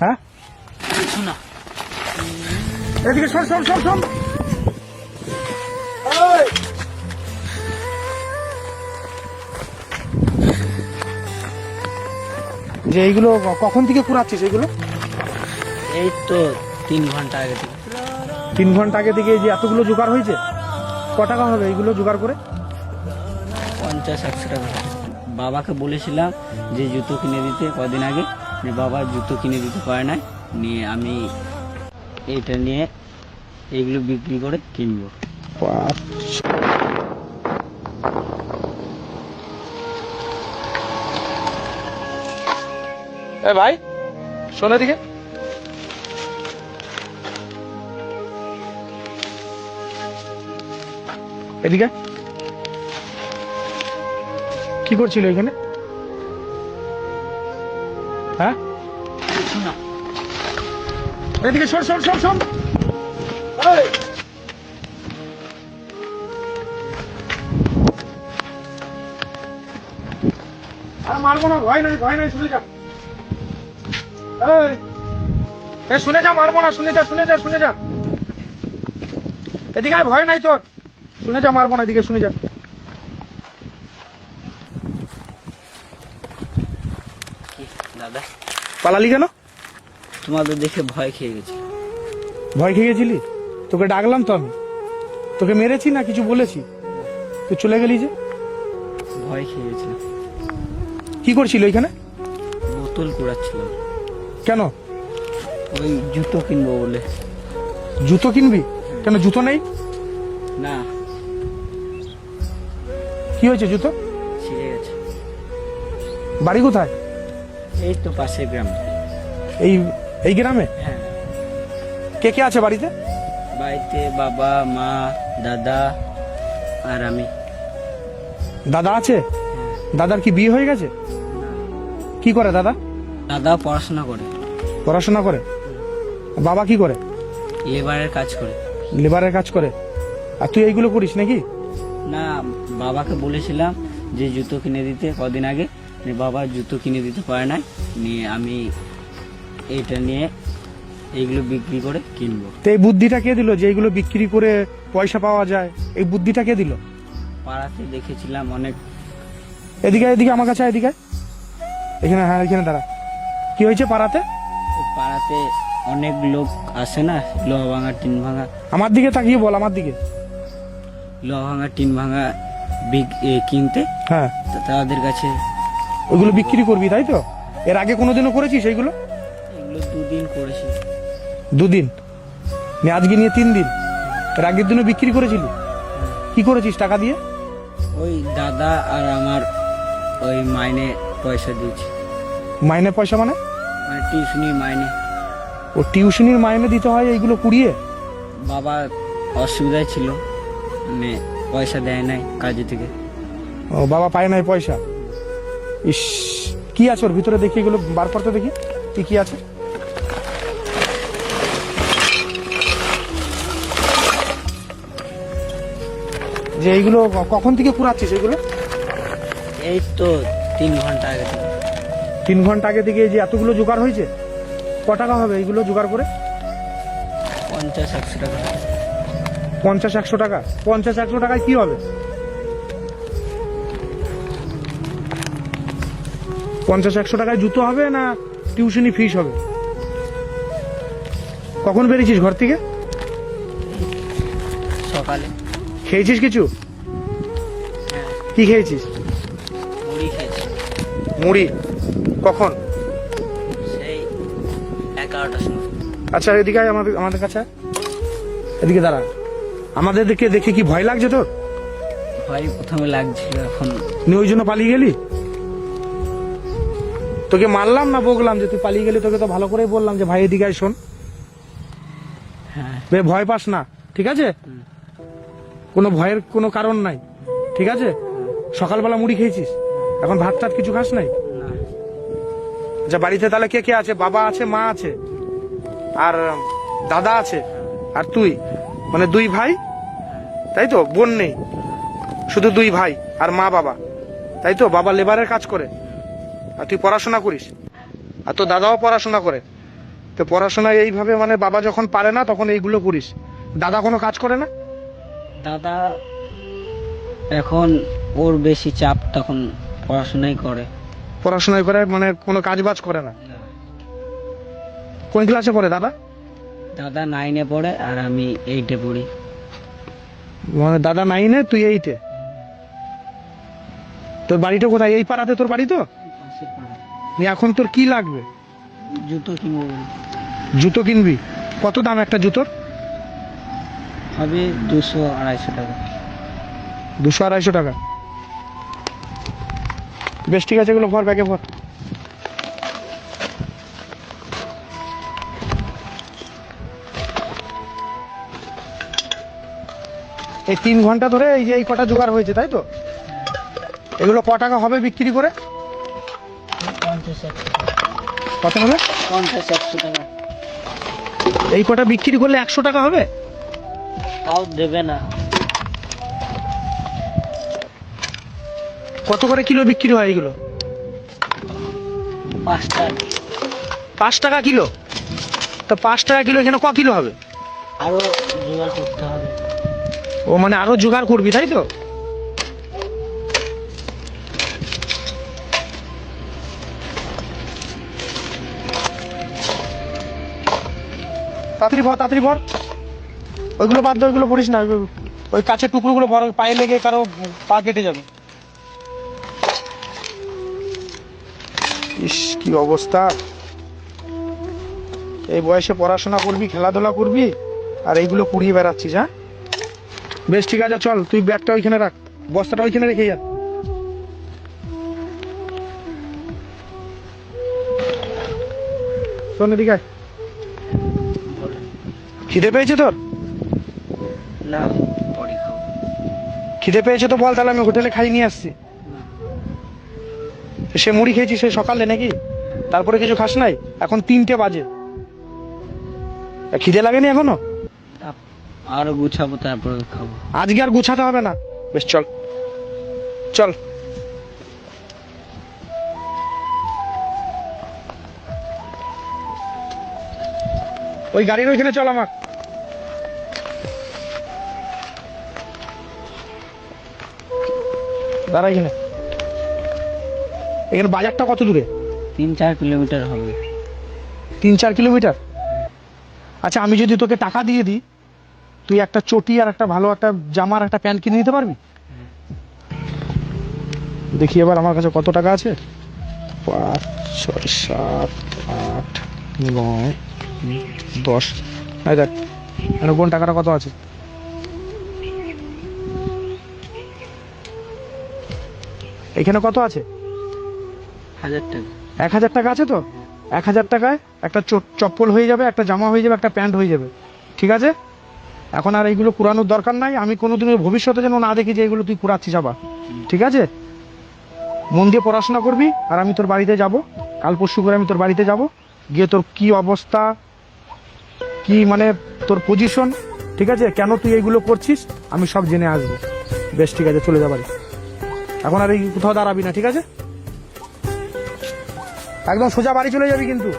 হ্যাঁ? এদিকে শোন শোন শোন শোন। যে এইগুলো কখন থেকে কুড়াচ্ছিস এইগুলো এই তো তিন ঘণ্টা আগে থেকে। তিন ঘণ্টা আগে থেকে এই যে এতগুলো জোগাড় হয়েছে? ক টাকা হবে এইগুলো জোগাড় করে? পঞ্চাশ একশো টাকা। বাবাকে বলেছিলাম যে জুতো কিনে দিতে কদিন আগে। বাবা জুতো কিনে দিতে পারে না নিয়ে আমি এটা নিয়ে এগুলো বিক্রি করে কিনবো। ভাই, শোন দিকে এদিকে। কি করছিল এখানে? হ্যাঁ? এদিকে শোন শোন এই! আর মারবো না, ভয় নাই ভয় নাই, শুনে যা। শুনে যা শুনে যা এদিকে ভয় নাই তোর। শুনে যা, মারবো না, এদিকে শুনে যা কি দাদা। পালালি কেন? তোমাদের দেখে ভয় খেয়ে গেছি। ভয় খেয়ে গেছিলি? তোকে ডাকলাম তো আমি। তোকে মেরেছি না কিছু বলেছি? তুই চলে গেলি যে? ভয় খেয়ে গেছিলাম। কি করছিল এখানে বোতল কুড়াচ্ছিলাম কেন? ওই জুতো কিনবো বলে। জুতো কিনবি? কেন জুতো নেই? না। কি হয়েছে জুতো? ছিঁড়ে গেছে। বাড়ি কোথায়? এই তো পাশের গ্রাম। এই এই গ্রামে? হ্যাঁ। কে কে আছে বাড়িতে? বাড়িতে বাবা মা দাদা আর আমি। দাদা আছে? দাদার কি বিয়ে হয়ে গেছে? কি করে দাদা? দাদা পড়াশোনা করে। পড়াশোনা করে? বাবা কি করে? লেবারের কাজ করে। লেবারের কাজ করে। আর তুই এইগুলো করিস নাকি? না বাবাকে বলেছিলাম যে জুতো কিনে দিতে কদিন আগে। বাবা জুতো কিনে দিতে পারে না নিয়ে আমি এটা নিয়ে এইগুলো বিক্রি করে কিনবো তো এই বুদ্ধিটা কে দিল যে এইগুলো বিক্রি করে পয়সা পাওয়া যায় এই বুদ্ধিটা কে দিল পাড়াতে দেখেছিলাম অনেক এদিকে এদিকে আমার কাছে এদিকে এখানে হ্যাঁ এখানে দাঁড়া কি হয়েছে পাড়াতে পাড়াতে অনেক লোক আসে না লোহা ভাঙা টিন ভাঙা আমার দিকে তাকিয়ে বল আমার দিকে লোহা ভাঙা টিন ভাঙা কিনতে হ্যাঁ তা তাদের কাছে ওইগুলো বিক্রি করবি তাই তো? এর আগে কোনোদিনও করেছিস এইগুলো? এগুলো দুদিন করেছি। দুদিন? নিয়ে আজকে নিয়ে তিন দিন? এর আগের দিনও বিক্রি করেছিলি? কি করেছিস টাকা দিয়ে? ওই দাদা আর আমার ওই মাইনে পয়সা দিয়েছি। মাইনে পয়সা মানে? মানে টিউশনি মাইনে। ও টিউশনির মাইনে দিতে হয় এইগুলো কুড়িয়ে? বাবা অসুবিধায় ছিল মানে পয়সা দেয় নাই কাজে থেকে। ও বাবা পায় নাই পয়সা? ইস কি আছে ওর ভিতরে দেখি এগুলো? বার করতে দেখি কি কি আছে? যে এইগুলো কখন থেকে কুড়াচ্ছিস এগুলো? এই তো তিন ঘণ্টা আগে থেকে। তিন ঘণ্টা আগে থেকে এই যে এতগুলো জোগাড় হয়েছে? ক টাকা হবে এইগুলো জোগাড় করে? পঞ্চাশ একশো টাকা। পঞ্চাশ একশো টাকা। পঞ্চাশ একশো টাকায় কি হবে? পঞ্চাশ একশো টাকায় জুতো হবে না টিউশনি ফিস হবে? কখন বেরিয়েছিস ঘর থেকে? সকালে। খেয়েছিস কিছু? হ্যাঁ। কি খেয়েছিস? মুড়ি খেয়েছি। মুড়ি। কখন? সেই এগারোটার সময়। আচ্ছা এদিকে আয় আমাদের আমাদের কাছে এদিকে দাঁড়া। আমাদের দেখে দেখে কি ভয় লাগছে তোর? ভয় প্রথমে লাগছিল এখন নিয়ে ওই জন্য পালিয়ে গেলি? তোকে মারলাম না বকলাম যে তুই পালিয়ে গেলি তোকে তো ভালো করেই বললাম যে ভাই এদিকে আয় শোন। হ্যাঁ। বে ভয় পাস না ঠিক আছে? কোনো ভয়ের কোনো কারণ নাই ঠিক আছে? সকালবেলা মুড়ি খেয়েছিস এখন ভাত টাত কিছু খাস নাই? আচ্ছা বাড়িতে তাহলে কে কে আছে? বাবা আছে মা আছে আর দাদা আছে আর তুই? মানে দুই ভাই? তাই তো? বোন নেই শুধু দুই ভাই আর মা বাবা। তাই তো? বাবা লেবারের কাজ করে। আর তুই পড়াশোনা করিস। আর তোর দাদাও পড়াশোনা করে। তো পড়াশোনায় এইভাবে মানে বাবা যখন পারে না তখন এইগুলো করিস। দাদা কোনো কাজ করে না? দাদা এখন ওর বেশি চাপ তখন পড়াশোনাই করে। পড়াশোনায় করে মানে কোনো কাজ বাজ করে না? কোন ক্লাসে পড়ে দাদা? দাদা নাইনে পড়ে আর আমি এইটে পড়ি। মানে দাদা নাইনে তুই এইটে তোর বাড়িটা কোথায়? এই পাড়াতে তোর বাড়ি তো? এখন তোর কি লাগবে? জুতো কিনবো জুতো কিনবি? কত দাম একটা জুতোর? হবে দুশো আড়াইশো টাকা। দুশো আড়াইশো টাকা। বেশ ঠিক আছে এগুলো ভর ব্যাগে ভর। এই তিন ঘণ্টা ধরে এই যে এই কটা জোগাড় হয়েছে তাই তো? এগুলো ক টাকা হবে বিক্রি করে? কত হবে পঞ্চাশ একশো টাকা? এই কটা বিক্রি করলে একশো টাকা হবে? তাও দেবে না। কত করে কিলো বিক্রি হয় এগুলো পাঁচটা পাঁচ টাকা কিলো? তো পাঁচ টাকা কিলো এখানে ক কিলো হবে? আরও জোগাড় করতে হবে। ও মানে আরও জোগাড় করবি তাই তো? তাড়াতাড়ি ভর তাড়াতাড়ি ভর। ওইগুলো বাদ দে, ওইগুলো পড়িস না ওই- কাছের টুকরোগুলো ভর, পায়ে লেগে কারও পা কেটে যাবে। ইস, কি অবস্থা। এই বয়সে পড়াশোনা করবি, খেলাধুলা করবি, আর এইগুলো কুড়িয়ে বেড়াচ্ছিস হ্যাঁ? বেশ, ঠিক আছে, চল, তুই ব্যাগটা ওইখানে রাখ। বস্তাটা ওইখানে রেখে যা। শোন এদিকে। খিদে পেয়েছে তোর? না খিদে পেয়েছে তো বল তাহলে আমি হোটেলে খাই নিয়ে আসছি। সে মুড়ি খেয়েছি সে সকালে নাকি? তারপরে কিছু খাস নাই? এখন তিনটে বাজে। খিদে লাগেনি এখনও? আর গুছাবো তারপরে খাব। আজকে আর গুছাতে হবে না। বেশ চল। চল। ওই গাড়ির ওইখানে চল আমার দাঁড়া এখানে। এখানে বাজারটা কত দূরে? তিন চার কিলোমিটার হবে। তিন চার কিলোমিটার? আচ্ছা আমি যদি তোকে টাকা দিয়ে দিই তুই একটা চটি আর একটা ভালো একটা জামার একটা প্যান্ট কিনে নিতে পারবি? দেখি এবার আমার কাছে কত টাকা আছে। পাঁচ ছয় সাত আট নয় দশ। দেখ এখানে কোন টাকাটা কত আছে? এখানে কত আছে? হাজার টাকা। এক হাজার টাকা আছে তো? এক হাজার টাকায় একটা চপ্পল হয়ে যাবে একটা জামা হয়ে যাবে একটা প্যান্ট হয়ে যাবে। ঠিক আছে? এখন আর এইগুলো পুরানোর দরকার নাই। আমি কোনোদিনের ভবিষ্যতে যেন না দেখি যে এগুলো তুই পুরাচ্ছিস আবার। ঠিক আছে? মন দিয়ে পড়াশোনা করবি আর আমি তোর বাড়িতে যাব। কাল পরশু করে আমি তোর বাড়িতে যাব। গিয়ে তোর কি অবস্থা কি মানে তোর পজিশন ঠিক আছে? কেন তুই এইগুলো করছিস আমি সব জেনে আসব। বেশ ঠিক আছে চলে যা বাড়ি। এখন আর কোথাও দাঁড়াবি না ঠিক আছে? একদম সোজা বাড়ি চলে যাবি কিন্তু।